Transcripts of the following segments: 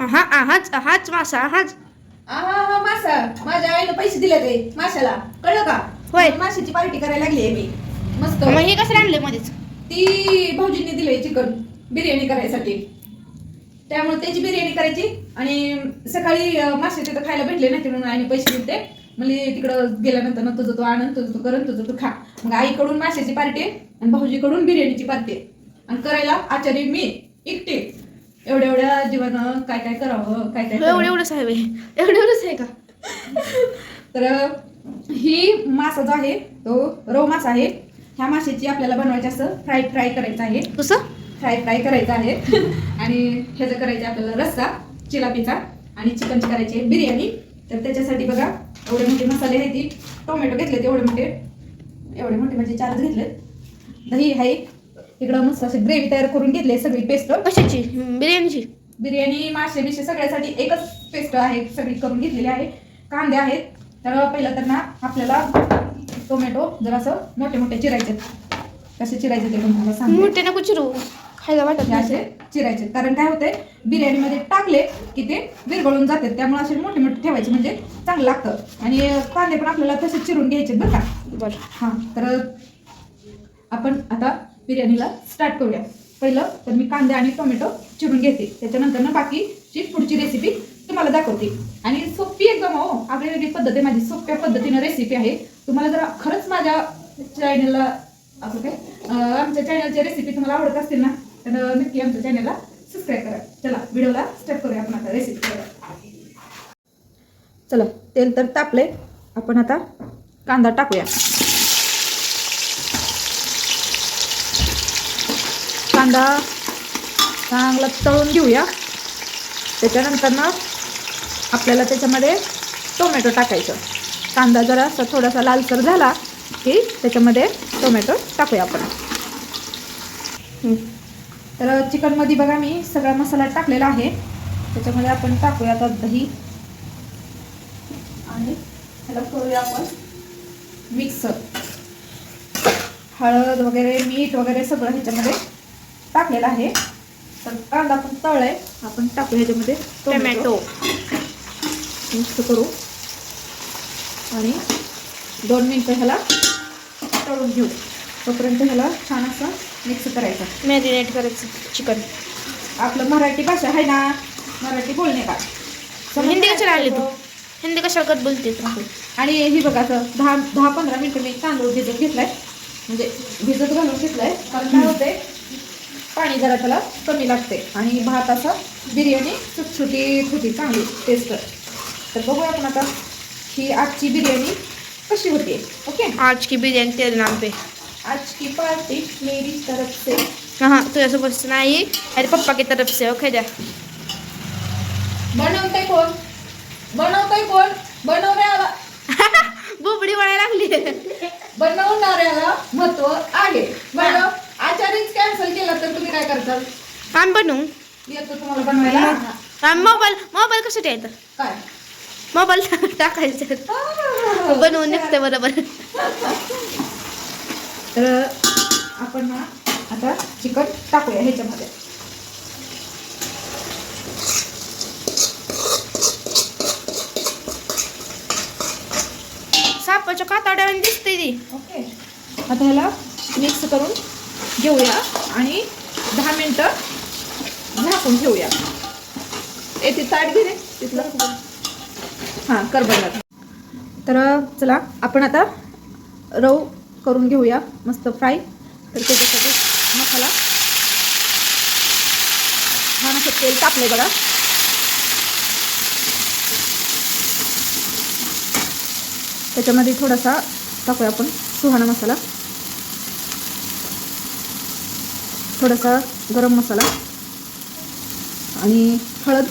हा हाच हाच मासा हाच. हा हा मासा. माझ्या आईनं पैसे दिले ते माशाला. कळलं का? होय. माशाची पार्टी करायला लागली आहे मी. मस्त. मग हे कसं आणले मध्येच? ती भाऊजींनी दिले चिकन बिर्याणी करायसाठी. त्यामुळे त्याची बिर्याणी करायची. आणि सकाळी अं, मासे तिथं खायला भेटले नाही म्हणून आईने पैसे दिले म्हणजे तिकडं गेल्यानंतर ना तुझं तो आनंद तुझं तू करन तुझं तू खा. मग आईकडून माशाची पार्टी आणि भाऊजीकडून बिर्याणीची पार्टी आणि करायला आचार्य मी एकटे एवढ्या एवढ्या जीवन काय काय करावं काय काय एवढं. एवढंच आहे. एवढं एवढंच आहे का? तर ही मासा जो आहे तो रव मासा आहे. ह्या माशाची आपल्याला बनवायची असं फ्राय फ्राय करायचं आहे. कसं? फ्राय फ्राय करायचं आहे. आणि ह्याचं करायचं आपल्याला रस्सा चिलापीचा आणि चिकनची करायची आहे बिर्याणी. तर त्याच्यासाठी बघा एवढे मोठे मसाले आहेत. ती टोमॅटो घेतलेत एवढे मोठे. एवढे मोठे म्हणजे चारच घेतलेत. दही आहे इकडं मस्त अशी ग्रेव्ही तयार करून घेतली सगळी पेस्ट. कशाची? बिर्याणीची. बिर्याणी मासे बिशे सगळ्यासाठी एकच पेस्ट आहे सगळी करून घेतलेली आहे. कांदे आहेत. तर पहिलं तर ना आपल्याला टोमॅटो जरासं मोठे मोठे चिरायचे कसे चिरायचे ते पण मला सांगते. मोठे नको चिरू. खायला वाटत असे चिरायचे कारण काय होते बिर्याणीमध्ये टाकले की ते विरघळून जाते त्यामुळे असे मोठे मोठे ठेवायचे म्हणजे चांगलं लागतं. आणि कांदे पण आपल्याला तसे चिरून घ्यायचे बरं का? बरं. हां तर आपण आता बिर्याणीला स्टार्ट करूया. पहिलं तर मी कांदे आणि टोमॅटो चिरून घेते. त्याच्यानंतर ना बाकीची पुढची रेसिपी तुम्हाला दाखवते. आणि सोपी एकदम हो आगळी वेगळी पद्धत आहे. माझी सोप्या पद्धतीनं रेसिपी आहे. तुम्हाला जर खरंच माझ्या चॅनलला असं काय? आमच्या चॅनलच्या रेसिपी तुम्हाला आवडत असतील ना तर नक्की आमच्या चॅनलला सबस्क्राईब करा. चला व्हिडिओला स्टार्ट करूया आपण आता रेसिपी करूया चला तेल तर तापले आपण आता कांदा टाकूया. कांदा चांगला तळून घेऊया. त्याच्यानंतर ना आपल्याला त्याच्यामध्ये टोमॅटो टाकायचं. कांदा जरा असा थोडासा लालसर झाला की त्याच्यामध्ये टोमॅटो टाकूया आपण. तर चिकनमध्ये बघा मी सगळा मसाला टाकलेला आहे. त्याच्यामध्ये आपण टाकूया आता दही. आणि ह्याला करूया आपण मिक्स हळद वगैरे मीठ वगैरे सगळं ह्याच्यामध्ये टाकलेलं आहे. तर कांदा आपण तळलाय. आपण टाकू ह्याच्यामध्ये टोमॅटो. मिक्स करू. आणि दोन मिनटं ह्याला तळून घेऊ. तोपर्यंत ह्याला छान असं मिक्स करायचं. मॅरिनेट करायचं चिकन. आपलं मराठी भाषा आहे ना मराठी बोलणे का? हिंदी कशाला आणली तू? हिंदी कशाला करत बोलते तू आणि ही बघा असं दहा दहा पंधरा मिनिटं मी तांदूळ भिजत घेतलाय. म्हणजे भिजत घालून घेतलाय. कारण काय होते पाणी जरा त्याला कमी लागते. आणि भात असा बिर्याणी सुटसुटीत होती चांगली टेस्ट तर बघूया आपण आता ही आजची बिर्याणी कशी होते. ओके? आज की बिर्याणी तेरे नाम पे आज की पार्टी मेरी तरफ से. हाँ तुझ्यासोबत नाही. अरे पप्पा की तरफ से ओके द्या. बनवतंय कोण? बनवतंय कोण? बनवण्याला. बुबडी वळायला लागली. बनवणाऱ्याला महत्त्व आहे. बनव काय बनवू येतो तुम्हाला बनवायला? आम मोबाईल मोबाईल आहे तर काय? मोबाईल टाकायचं. बनवून निघते बरोबर. तर आपण ना आता चिकन टाकूया ह्याच्यामध्ये. सापाच्या कातड्याने दिसते ती. ओके. आता ह्याला मिक्स करून घेऊया आणि दहा मिनटं. झाकून ठेवूया. येते ताट घे तिथलं. हां कर बघा तर चला आपण आता रव करून घेऊया मस्त फ्राय. तर त्याच्यासाठी मसाला. छान असं तेल तापलंय बघा. त्याच्यामध्ये थोडासा टाकूया आपण सुहाणा मसाला. थोडासा गरम मसाला आणि हळद.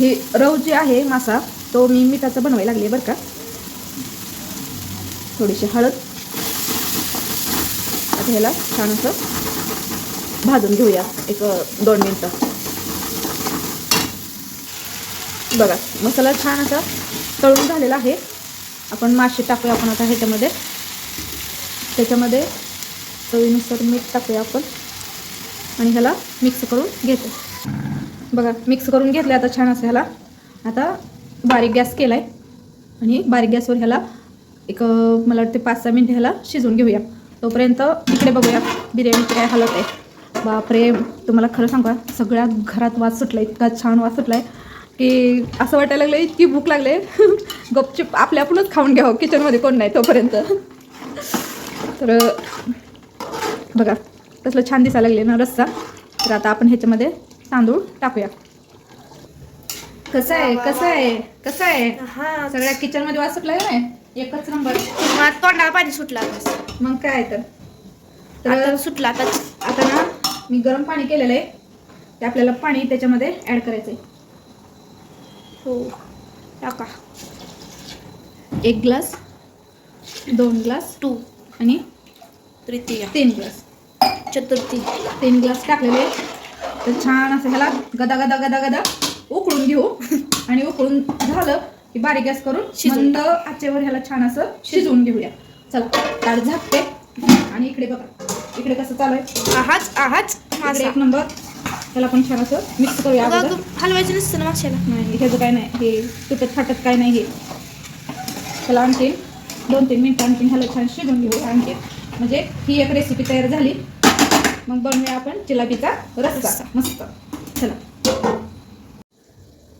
हे रव जे आहे मासा तो मी मिठाचा बनवायला लागले बरं का. थोडीशी हळद. आता ह्याला छान असं भाजून घेऊया एक दोन मिनटं. बघा मसाला छान असा तळून झालेला आहे. आपण मासे टाकूया आपण आता ह्याच्यामध्ये. त्याच्यामध्ये चवीनुसार मीठ टाकूया आपण. आणि ह्याला मिक्स करून घेतो. बघा मिक्स करून घेतलं आता छान असं ह्याला. आता बारीक गॅस केला आहे आणि बारीक गॅसवर ह्याला एक मला वाटते पाच सहा मिनटं ह्याला शिजवून घेऊया. तोपर्यंत इकडे बघूया बिर्याणीची काय हलत आहे. बापरे तुम्हाला खरं सांगा सगळ्या घरात वास सुटला इतका छान वास सुटला आहे की असं वाटायला लागलं इतकी भूक लागले गपचूप आपल्या आपणच खाऊन घ्यावं. किचनमध्ये कोण नाही तोपर्यंत. तर बघा कसलं छान दिसायला लागले ना रस्सा. तर आता आपण ह्याच्यामध्ये तांदूळ टाकूया. कसं आहे? कसं आहे? कसं आहे? हा. सगळ्या किचनमध्ये वास सुटला नाही एकच नंबर तोंडाला पाणी सुटलं मग काय तर? तर आता सुटलं आता आता ना मी गरम पाणी केलेलं आहे. ते आपल्याला पाणी त्याच्यामध्ये ऍड करायचं आहे हो. टाका. एक ग्लास दोन ग्लास टू आणि तृतीय. तीन ग्लास चतुर्थी. तीन ग्लास टाकलेले. तर छान असं ह्याला गदा गदा गदा गदा उकळून घेऊ. आणि उकळून झालं की बारीक गॅस करून शिजवून आचेवर ह्याला छान असं शिजवून घेऊया. चला ताट झाकते. आणि इकडे बघा. इकडे कसं चालू आहे? आहाच आहाच. मासा एक नंबर. त्याला पण छान असं मिक्स करूया हलवायचं नसतं ना माशाला नाही ह्याचं काय नाही. हे तुटत फाटत काय नाही हे. त्याला आणखीन दोन तीन मिनिटं आणखीन ह्याला छान शिजवून घेऊ. आणखीन म्हणजे ही एक रेसिपी तयार झाली. मग बनवूया आपण जिलाबीचा रस्सा. मस्त. चला.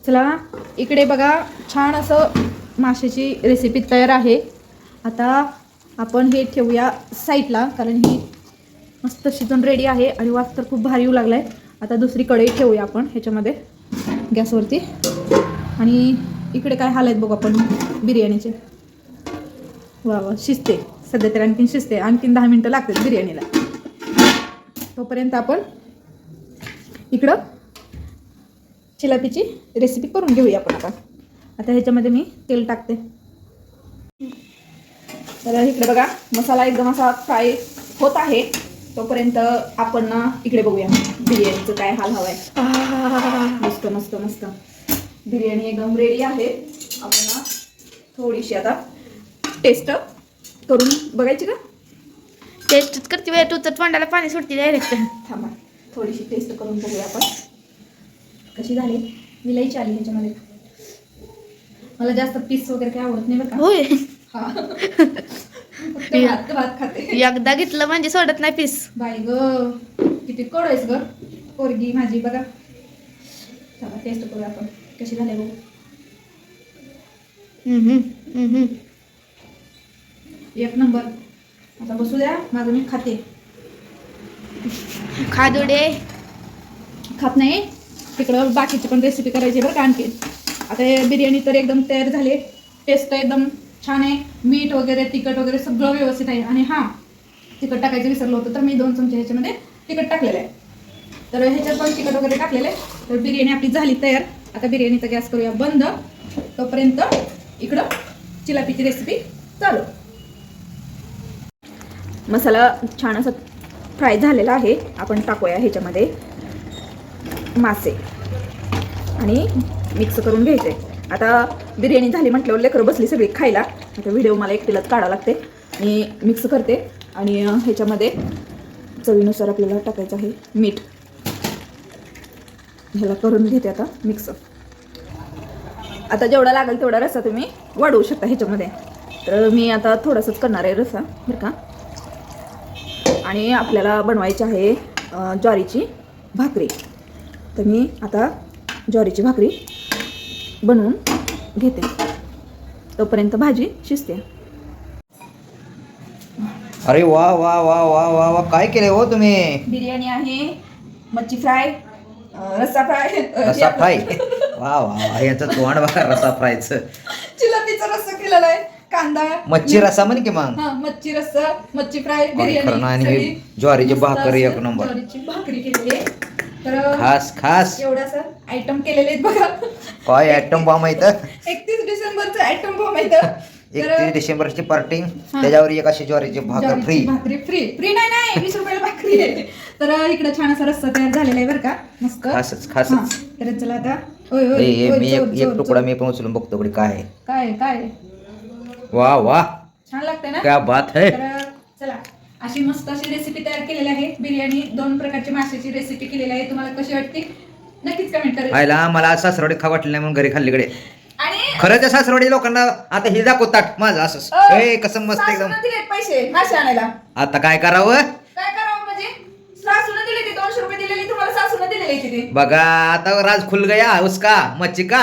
चला इकडे बघा छान असं माशाची रेसिपी तयार आहे. आता आपण हे ठेवूया साईडला कारण ही मस्त शिजून रेडी आहे आणि वास तर खूप भारी येऊ लागला आहे आता दुसरी कढई ठेवूया आपण ह्याच्यामध्ये गॅसवरती. आणि इकडे काय हाल आहेत बघू आपण बिर्याणीचे. वा वा शिजते. सध्या तर आणखीन शिजते. आणखीन दहा मिनटं लागतात बिर्याणीला. तोपर्यंत आपण इकडं चिलापीची रेसिपी करून घेऊया आपण आता. आता ह्याच्यामध्ये मी तेल टाकते. तर इकडे बघा मसाला एकदम असा फ्राय होत आहे. तोपर्यंत आपण ना इकडे बघूया बिर्याणीचं काय हाल हवाय. मस्त मस्त मस्त. बिर्याणी एकदम रेडी आहे. आपण ना थोडीशी आता टेस्ट करून बघायची का? टेस्ट करते वेळ तू तर तोंडाला पाणी सुटते डायरेक्ट थांबा थोडीशी टेस्ट करून बघूया आपण. कशी झाली? विलायची आली ह्याच्यामध्ये. मला जास्त पीस वगैरे काही आवडत नाही बरं का. होय. फक्त भात भात खाते. एकदा घेतलं म्हणजे सोडत नाही पीस बाई ग किती कड आहेस ग. पोरगी माझी बघा. चला टेस्ट करूया आपण. कशी झाली बघू. एक नंबर. आता बसू द्या माझं मी खाते. खादुडे खात नाही. तिकडं बाकीची पण रेसिपी करायची बरं का आणखी. आता हे बिर्याणी तर एकदम तयार झाली. टेस्ट एकदम छान आहे. मीठ वगैरे तिखट वगैरे सगळं व्यवस्थित आहे. आणि हां तिखट टाकायचं विसरलं होतं तर मी दोन चमचे ह्याच्यामध्ये तिखट टाकलेलं आहे. तर ह्याच्यात पण तिखट वगैरे टाकलेलं आहे. तर बिर्याणी आपली झाली तयार. आता बिर्याणीचा गॅस करूया बंद. तोपर्यंत इकडं चिलापीची रेसिपी चालू. मसाला छान असा फ्राय झालेला आहे. आपण टाकूया ह्याच्यामध्ये मासे. आणि मिक्स करून घ्यायचे. आता बिर्याणी झाली म्हटल्यावर लेकरं बसली सगळी खायला. आता व्हिडिओ मला एकटीलाच काढावं लागते. मी मिक्स करते. आणि ह्याच्यामध्ये चवीनुसार आपल्याला टाकायचं आहे मीठ. ह्याला करून घेते आता मिक्स. आता जेवढा लागेल तेवढा रस्सा तुम्ही वाढवू शकता ह्याच्यामध्ये. तर मी आता थोडासाच करणार आहे रस्सा बरं का? आणि आपल्याला बनवायची आहे ज्वारीची भाकरी. तर मी आता ज्वारीची भाकरी बनवून घेते. तोपर्यंत भाजी शिजते. अरे वा वा वा वा वा वा काय केलंय हो तुम्ही? बिर्याणी आहे मच्छी फ्राय रस्सा फ्राय. अ, रसा फ्राय? वा वा वा याचं तोंड बघा रसा फ्रायचं. चिलापीचा रस्सा केलेला आहे. कांदा मच्छी रसा म्हण की मग? हा मच्छी रस्सा मच्छी फ्राय खरं बिर्याणी आणि सगळी ज्वारीची मस्त भाकरी असं एक नंबर. ज्वारीची भाकरी केलेली आहे. तर खास खास. एवढा सर आयटम केलेले आहेत बघा. काय ॲटम बॉम्ब आहे तर एकतीस डिसेंबरचं आयटम बॉम्ब आहे तर एकतीस डिसेंबरची पार्टी त्याच्यावर एक अशी ज्वारीची भाकर ज्वारीची फ्री भाकरी फ्री फ्री नाही नाही वीस रुपयाला भाकरी आहे. तर इकडे छान असा रस्सा तयार झालेला आहे बरं का. मस्त. खासच खासच. हा, तर चला आता. ए, ए, मी जोर, एक जोर, एक तुकडा जोर. मी पण उचलून बघतो काय आहे. काय काय वा वा. छान लागतंय ना? क्या बात है. तर चला. अशी मस्त अशी रेसिपी तयार केलेली आहे. बिर्याणी दोन प्रकारची माशाची रेसिपी केलेली आहे. तुम्हाला कशी वाटते? नक्कीच कमेंट करेल आयला मला सासरवाडी खा वाटलं नाही म्हणून घरी खाल्लीकडे आणि खरं त्या सासरवाडी लोकांना आता हे दाखव ताट माझं असंच अ, ए कसं मस्त एकदम. सासूनं दिलेत पैसे मासे आणायला. आता काय करावं? काय करावं म्हणजे? सासूनं दिले ते दोनशे रुपये दिलेली तुम्हाला सासूनं दिलेले बघा आता राज खुल गया उसका मच्छी का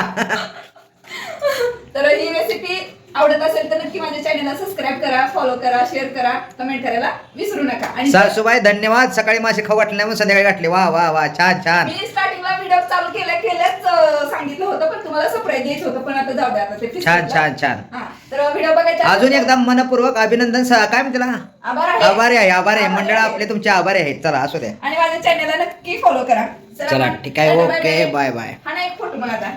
तर ही रेसिपी आवडत असेल तर नक्की माझ्या चॅनलला सबस्क्राईब करा फॉलो करा शेअर करा कमेंट करायला विसरू नका. आणि सासूबाई धन्यवाद. सकाळी मासे खाऊ वाटले नाही म्हणून संध्याकाळी गाठले वा वा वा छान छान. मी स्टार्टिंगला व्हिडिओ चालू केल्या केल्याच अं, सांगितलं होतं पण तुम्हाला सरप्राईज द्यायचं होतं पण आता जाऊ द्या आता ते fix छान. छान छान. हा तर व्हिडिओ बघायचा अजून एकदा मनपूर्वक अभिनंदन सा- काय म्हणते त्याला आभार आहे. आभारी आहे आभारी आहे. मंडळ. आपले तुमचे आभारी आहेत चला असू द्या आणि माझ्या चॅनलला नक्की फॉलो करा. चला, मग. ठीक आहे. Okay, bye, bye, bye. हा ना एक फोटो मग आता.